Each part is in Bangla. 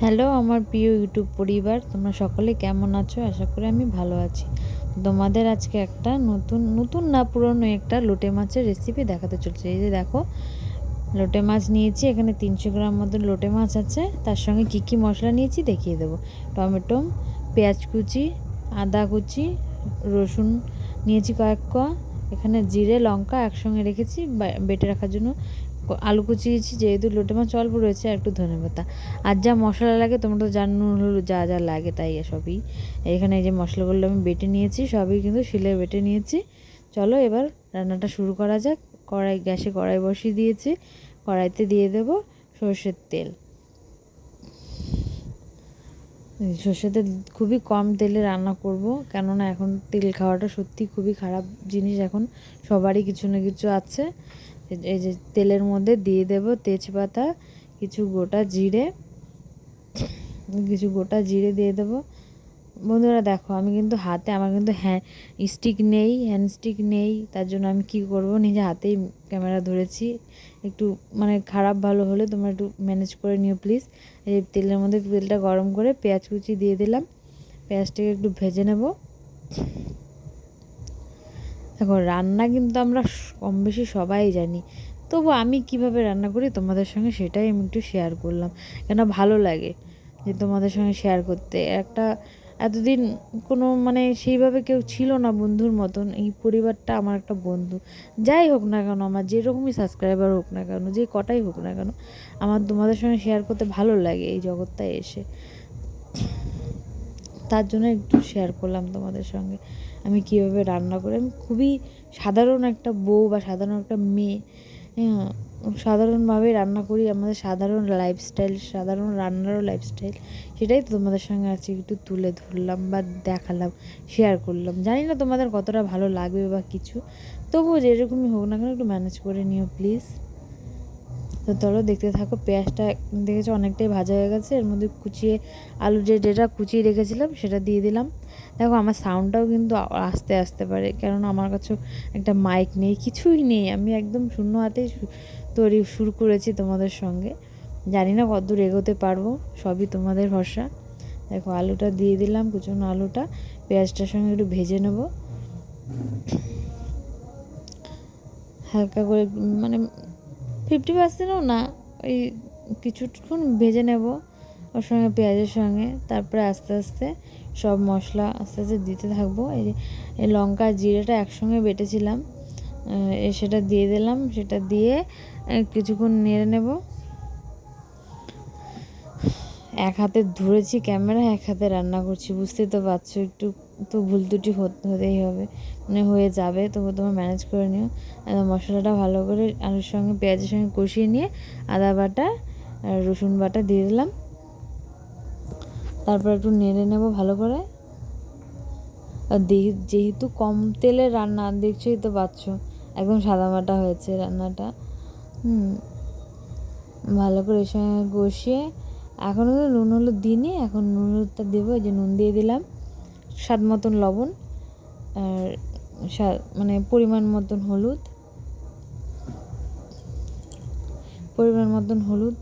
হ্যালো, আমার প্রিয় ইউটিউব পরিবার, তোমরা সকলে কেমন আছো? আশা করি আমি ভালো আছি। তোমাদের আজকে একটা নতুন নতুন না পুরনো একটা লোটে মাছের রেসিপি দেখাতে চলছে। এই যে দেখো, লোটে মাছ নিয়েছি, এখানে তিনশো গ্রাম মতো লোটে মাছ আছে। তার সঙ্গে কী কী মশলা নিয়েছি দেখিয়ে দেবো। টমেটো, পেঁয়াজ কুচি, আদা কুচি, রসুন নিয়েছি কয়েক কোয়া এখানে জিরে, লঙ্কা একসঙ্গে রেখেছি বেটে রাখার জন্য ক- আলু কুচিয়েছি যেহেতু লোটে মাছ অল্প রয়েছে, আর একটু ধনে পাতা। আর যা মশলা লাগে, তোমরা তো জানো হলো যা যা লাগে তাই সবই। এখানে এই যে মশলাগুলো আমি বেটে নিয়েছি, সবই কিন্তু শিলে বেটে নিয়েছি। চলো এবার রান্নাটা শুরু করা যাক। কড়াই গ্যাসে কড়াই বসিয়ে দিয়েছি। কড়াইতে দিয়ে দেব সর্ষের তেল। সর্ষের তেল খুবই কম তেলে রান্না করব, কেননা এখন তেল খাওয়াটা সত্যি খুবই খারাপ জিনিস। এখন সবারই কিছু না কিছু আছে। এই- যে তেলের মধ্যে দিয়ে দেব তেজপাতা, কিছু গোটা জিরে, কিছু গোটা জিরে দিয়ে দেব। বন্ধুরা দেখো, আমি কিন্তু হাতে, আমার কিন্তু হ্যাঁ স্টিক নেই হ্যান্ড স্টিক নেই, তার জন্য আমি কি করব? নিজে হাতেই ক্যামেরা ধরেছি। একটু মানে খারাপ ভালো হলে তোমরা একটু ম্যানেজ করে নিও প্লিজ এই তেলের মধ্যে তেলটা গরম করে পেঁয়াজ কুচি দিয়ে দিলাম। পেঁয়াজটাকে একটু ভেজে নেব। দেখো, রান্না কিন্তু আমরা কম বেশি সবাই জানি। তবু আমি কীভাবে রান্না করি তোমাদের সঙ্গে সেটাই আমি একটু শেয়ার করলাম। কেন ভালো লাগে যে তোমাদের সঙ্গে শেয়ার করতে। একটা এতদিন কোনো মানে সেইভাবে কেউ ছিল না বন্ধুর মতন। এই পরিবারটা আমার একটা বন্ধু। যাই হোক না কেন, আমার যেরকমই সাবস্ক্রাইবার হোক না কেন, যে কটাই হোক না কেন, আমার তোমাদের সঙ্গে শেয়ার করতে ভালো লাগে এই জগৎটায় এসে। তার জন্য একটু শেয়ার করলাম তোমাদের সঙ্গে। আমি কীভাবে রান্না করি? আমি খুবই সাধারণ একটা বউ বা সাধারণ একটা মেয়ে। হ্যাঁ সাধারণভাবে রান্না করি আমাদের সাধারণ লাইফস্টাইল সাধারণ রান্নারও লাইফস্টাইল সেটাই তো তোমাদের সঙ্গে আজকে একটু তুলে ধরলাম বা দেখালাম শেয়ার করলাম। জানি না তোমাদের কতটা ভালো লাগবে বা কিছু। তবুও যেরকমই হোক না কেন একটু ম্যানেজ করে নিও প্লিজ তো চলো দেখতে থাকো, পেঁয়াজটা দেখেছ অনেকটাই ভাজা হয়ে গেছে। এর মধ্যে কুচিয়ে, আলু যে যেটা কুচিয়ে রেখেছিলাম সেটা দিয়ে দিলাম। দেখো আমার সাউন্ডটাও কিন্তু আস্তে আসতে পারে কেননা আমার কাছে একটা মাইক নেই, কিছুই নেই। আমি একদম শূন্য হাতেই তৈরি, শুরু করেছি তোমাদের সঙ্গে। জানি না কতদূর এগোতে পারব, সবই তোমাদের ভরসা। দেখো আলুটা দিয়ে দিলাম, কুচনো আলুটা, পেঁয়াজটার সঙ্গে একটু ভেজে নেব। হালকা করে মানে ফিফটি পার্সেন্টও না, ওই কিছুক্ষণ ভেজে নেব ওর সঙ্গে পেঁয়াজের সঙ্গে, তারপরে আস্তে আস্তে সব মশলা আস্তে আস্তে দিতে থাকব। এই লঙ্কা জিরেটা একসঙ্গে বেটেছিলাম সেটা দিয়ে দিলাম, সেটা দিয়ে কিছুক্ষণ নেড়ে নেব। এক হাতে ধরেছি ক্যামেরা, এক হাতে রান্না করছি, বুঝতেই তো পারছ একটু তো ভুল ত্রুটি হতে, হতেই হবে। মানে হয়ে যাবে, তবু তোমার ম্যানেজ করে নিও। মশলাটা ভালো করে আলুর সঙ্গে, পেঁয়াজের সঙ্গে কষিয়ে নিয়ে আদা বাটা আর রসুন বাটা দিয়ে দিলাম। তারপর একটু নেড়ে নেব ভালো করে। আর যেহেতু কম তেলে রান্না দেখছোই তো পাচ্ছ একদম সাদামাটা হয়েছে রান্নাটা। হুম, ভালো করে এর সঙ্গে কষিয়ে এখনও তো নুন হলুদ দিইনি, এখন নুন হলুদটা দেবো এই যে নুন দিয়ে দিলাম। স্বাদ মতন লবণ আর মানে পরিমাণ মতন হলুদ। পরিমাণ মতন হলুদ।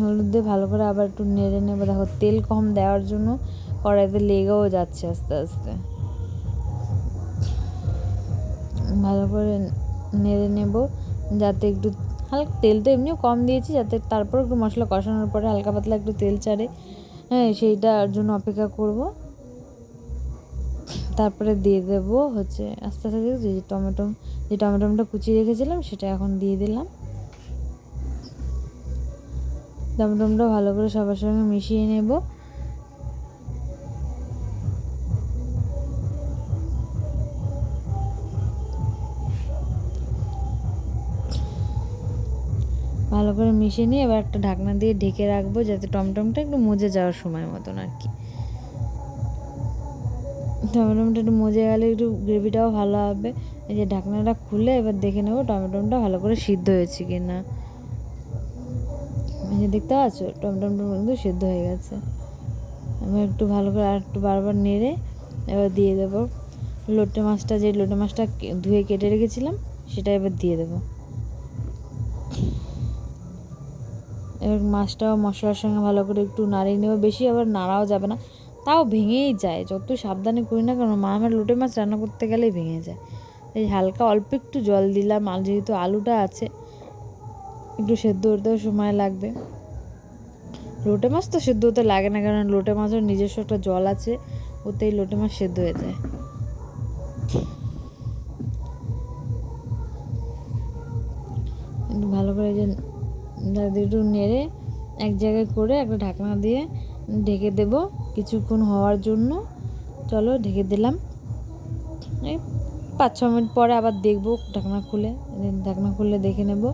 হলুদ দিয়ে ভালো করে আবার একটু নেড়ে নেব। দেখো, তেল কম দেওয়ার জন্য কড়াইতে লেগেও যাচ্ছে আস্তে আস্তে। ভালো করে নেড়ে নেব, যাতে একটু হালকা তেল তো এমনিও কম দিয়েছি যাতে তারপর একটু মশলা কষানোর পরে হালকা পাতলা একটু তেল ছাড়ে। হ্যাঁ সেইটার জন্য অপেক্ষা করব। তারপরে দিয়ে দেব হচ্ছে আস্তে আস্তে যে টমেটো, যে টমেটোটা কুচিয়ে রেখেছিলাম সেটা এখন দিয়ে দিলাম। টমেটোটা ভালো করে সবার সঙ্গে মিশিয়ে নেব। ভালো করে মিশিয়ে নিয়ে এবার একটা ঢাকনা দিয়ে ঢেকে রাখব যাতে টমটমটা একটু মজে যাওয়ার সময় মতন আর কি। টমেটোটা একটু মজে গেলে একটু গ্রেভিটাও ভালো হবে। এই যে ঢাকনাটা খুলে এবার দেখে নেব টমেটোটা ভালো করে সিদ্ধ হয়েছে কি না এই যে দেখতে পাচ্ছ? টমেটোটা কিন্তু সিদ্ধ হয়ে গেছে। এবার একটু ভালো করে আর একটু বারবার নেড়ে এবার দিয়ে দেবো। লোটে মাছটা যে লোটে মাছটা ধুয়ে কেটে রেখেছিলাম, সেটা এবার দিয়ে দেবো। এবার মাছটাও মশলার সঙ্গে ভালো করে একটু নাড়িয়ে নেব। বেশি আবার নাড়াও যাবে না। তাও ভেঙেই যায়। যত সাবধানে করি না কেন মা আমার লোটে মাছ রান্না করতে গেলেই ভেঙে যায়। এই হালকা অল্প একটু জল দিলাম। আর যেহেতু আলুটা আছে, একটু সেদ্ধ হতেও সময় লাগবে। লোটে মাছ তো সেদ্ধ হতে লাগে না, কারণ লোটে মাছের নিজস্ব একটা জল আছে, ওতেই লোটে মাছ সেদ্ধ হয়ে যায়। ভালো করে যে একটু নেড়ে এক জায়গায় করে একটা ঢাকনা দিয়ে ঢেকে দেব কিছুক্ষণ হওয়ার জন্য। চলো ঢেকে দিলাম। এই পাঁচ ছ মিনিট পরে আবার দেখব ঢাকনা খুলে। ঢাকনা খুলে দেখে নেব।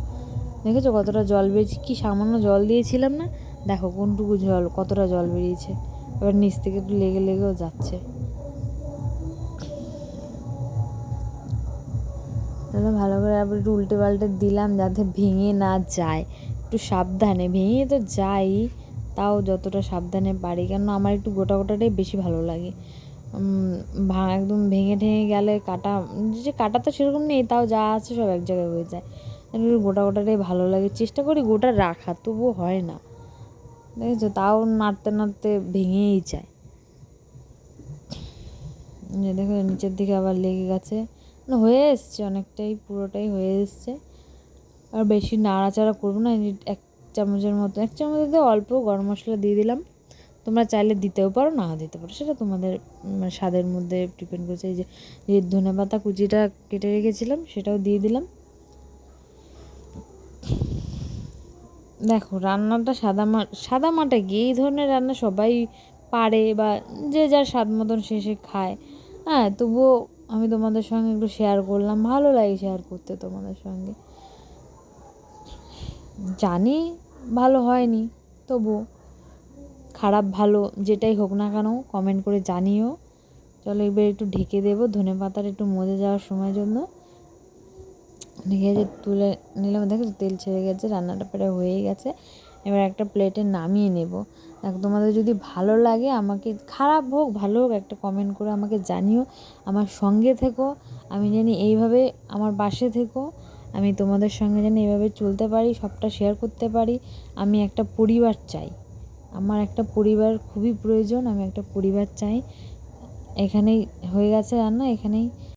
দেখেছ কতটা জল বেরিয়েছে? কি সামান্য জল দিয়েছিলাম না? দেখো কোনটুকু জল, কতটা জল বেরিয়েছে। এবার নিচ থেকে একটু লেগে লেগেও যাচ্ছে। তাহলে ভালো করে আবার একটু উল্টে পাল্টে দিলাম যাতে ভেঙে না যায়। একটু সাবধানে, ভেঙে তো যাই, তাও যতটা সাবধানে পারি। কেন আমার একটু গোটা গোটাটাই বেশি ভালো লাগে। ভা, একদম ভেঙে ঠেঙে গেলে কাটা, যে কাটা তো সেরকম নেই, তাও যা আছে সব এক জায়গায় হয়ে যায়। গোটা গোটাটাই ভালো লাগে। চেষ্টা করি গোটা রাখা, তবুও হয় না। দেখেছ? তাও নাড়তে নাড়তে ভেঙেই যায়। দেখো, নিচের দিকে আবার লেগে গেছে। না হয়ে এসছে অনেকটাই, পুরোটাই হয়ে এসছে। আর বেশি নাড়াচাড়া করব না এক চামচের মতো। এক চামচ দিয়ে অল্প গরম মশলা দিয়ে দিলাম। তোমরা চাইলে দিতেও পারো, না দিতে পারো, সেটা তোমাদের স্বাদের মধ্যে ডিপেন্ড করছে। এই যে ধনে পাতা কুচিটা কেটে রেখেছিলাম, সেটাও দিয়ে দিলাম। দেখো, রান্নাটা সাদা মা, সাদা মাটা কি? এই ধরনের রান্না সবাই পারে বা যে যার স্বাদ মতন সে সে খায়। হ্যাঁ তবুও আমি তোমাদের সঙ্গে একটু শেয়ার করলাম। ভালো লাগে শেয়ার করতে তোমাদের সঙ্গে। জানি ভালো হয়নি, তবু খারাপ ভালো যেটাই হোক না কেন কমেন্ট করে জানিও। চলো এবার একটু ঢেকে দেবো, ধনে পাতার একটু মজে যাওয়ার সময় জন্য। ঢেকে যে তুলে নিলাম। দেখো তেল ছেড়ে গেছে, রান্নাটা প্রায় হয়ে গেছে। এবার একটা প্লেটে নামিয়ে নেব। দেখো, তোমাদের যদি ভালো লাগে আমাকে, খারাপ হোক, ভালো হোক, একটা কমেন্ট করে আমাকে জানিও। আমার সঙ্গে থেকো, আমি জানি এইভাবে আমার পাশে থেকো। আমি তোমাদের সঙ্গে যেন এভাবে চলতে পারি, সবটা শেয়ার করতে পারি। আমি একটা পরিবার চাই। আমার একটা পরিবার খুবই প্রয়োজন, আমি একটা পরিবার চাই। এখানেই হয়ে গেছে রান্না, এখানেই